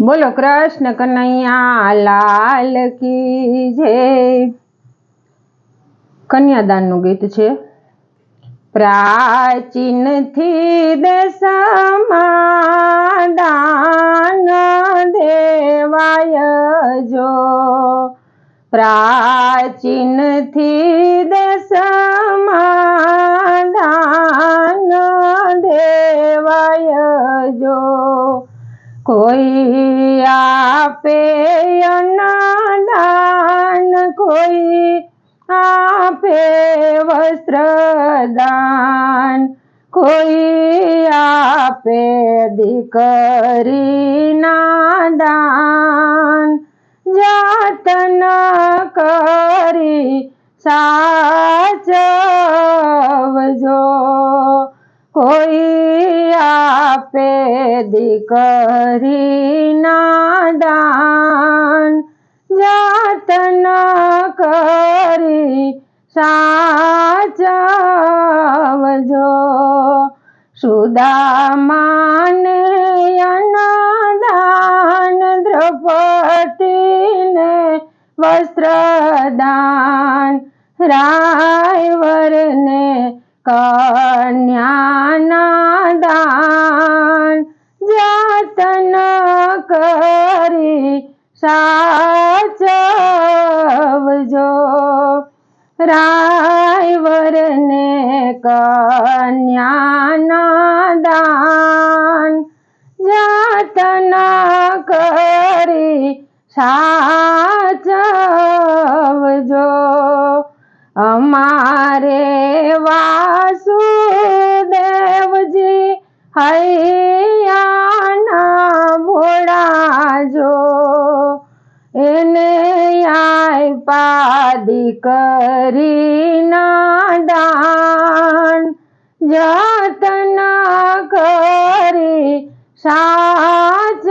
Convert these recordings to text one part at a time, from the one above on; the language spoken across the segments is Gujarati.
બોલો કૃષ્ણ કનૈયા, લાલ કી જય. કન્યાદાનનું ગીત છે. પ્રાચીનથી દશમાં દાન દેવાય જો. પ્રાચીનથી દશમાં દાન દેવાય જો. કોઈ આપે અન્નદાન કોઈ આપે વસ્ત્રદાન કોઈ આપે દીકરીના દાન. જાતન કરી સાચવજો કોઈ આપે દીકરીના દાન જાતન કરી સાચવજો. સુદામાને અન્નદાન દ્રૌપદીને વસ્ત્રદાન રાયવરને કન્યાના દાન જાતન કરી સાચવજો. રાયવરને કન્યાના દાન જાતન કરી સાચવજો. અમારે વાસુદેવજી હૈયાના દીકરીના દાન જતન કરી સાચવજો.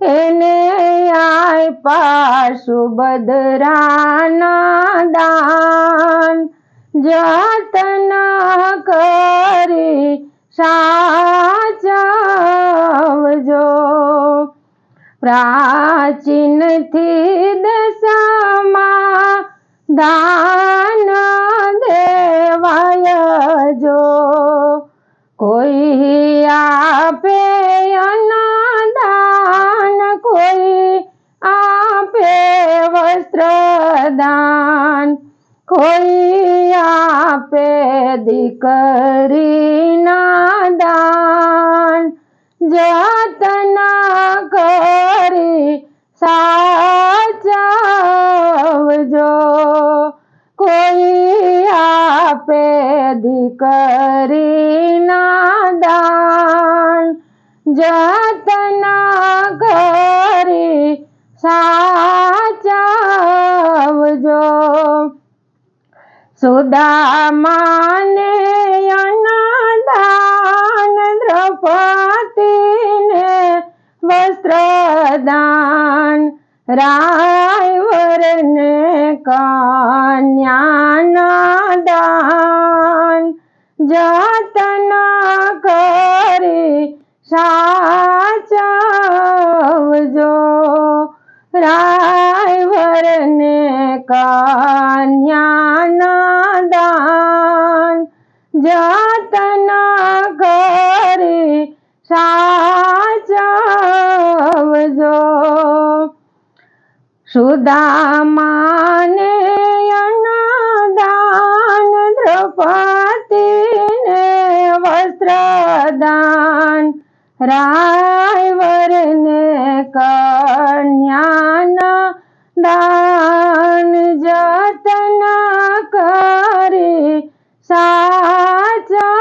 એને આય પાશુ બદરાના દાન જતન કરી સાચવજો પ્રાચીનથી દશામાં દાન દેવાય જો. કોઈ આપે અન્નદાન, કોઈ આપે વસ્ત્રદાન, કોઈ આપે દીકરીના દાન. જતન સાચવજો કોઈ આપે દીકરીના દાન જતન કરી સાચવજો. સુદામાને અન્નદાન દ્રૌપદીને વસ્ત્રદાન રાયવરને કન્યાના દાન જતન કરી સાચવજો. રાયવરને કન્યાના સુદામાને દાન દ્રૌપદીને વસ્ત્રદાન. રાયવરને કન્યાના દાન જતન કરી સાચવજો.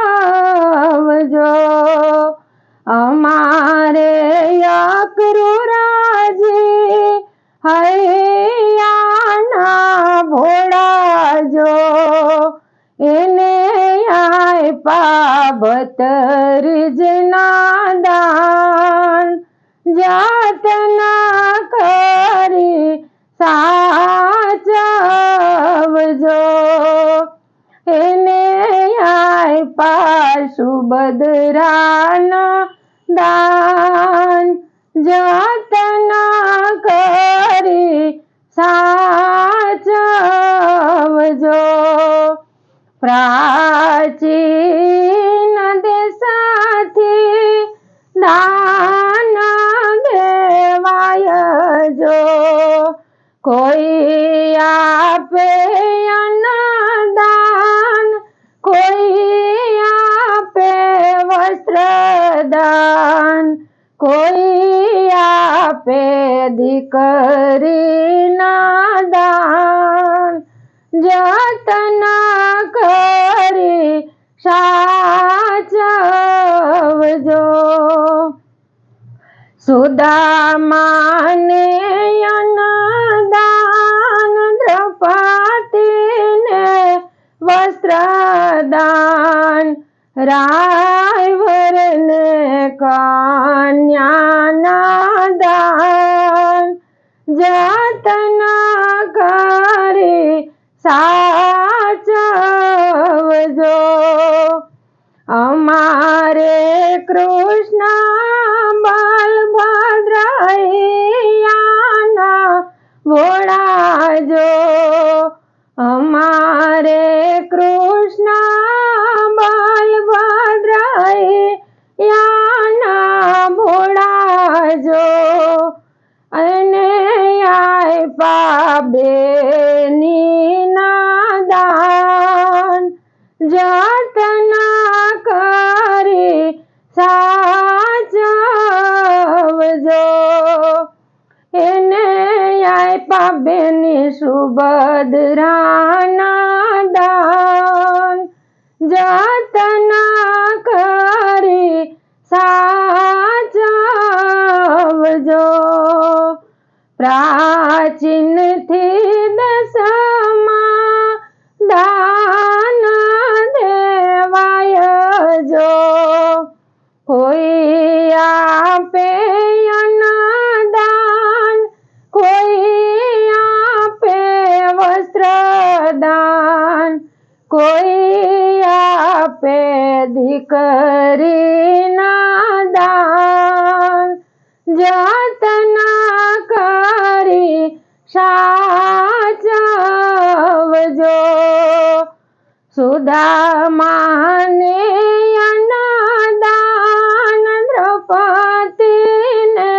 અમારે અક્રુરાજી હૈયાના ભોળાજો એને આપ્યા ભતરજના પ્રાચીન દેશાથી દાન દેવાય જો. કોઈ આપે અન્નદાન કોઈ આપે વસ્ત્રદાન કોઈ આપે દીકરીના સુદામાને અનદાન દ્રૌપદીને વસ્ત્રદાન રાયવરને કન્યાના અમારે કૃષ્ણ બલભદ્રૈયાના ભોળાજો અને આપ્યા પાબેની દાન જતન કરી સાચવજો. એને આપ્યા બેની સુભદ્રાના દાન જતન કરી સાચવજો. પ્રાચીનથી દસમાં કોઈ આપે દીકરીના દાન જતન કરી સાચવજો. સુદામાને અન્નદાન દ્રૌપદીને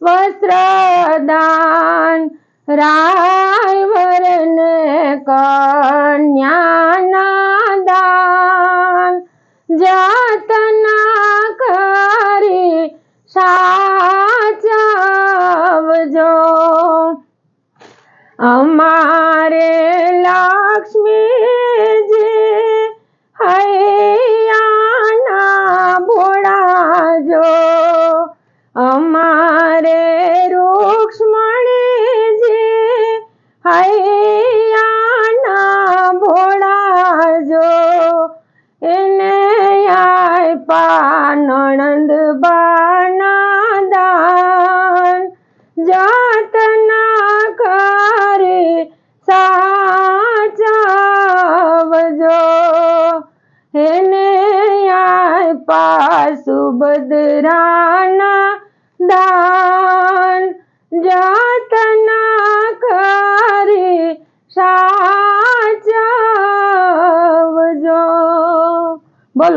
વસ્ત્રદાન રાયવરને કન્યાના દાન જતન કરી સાચવજો અમારે લક્ષ્મીજી નણંદ બાના દાન. જાતના કરે સાચવજો. એને આ પાસુ બદરાના દાન.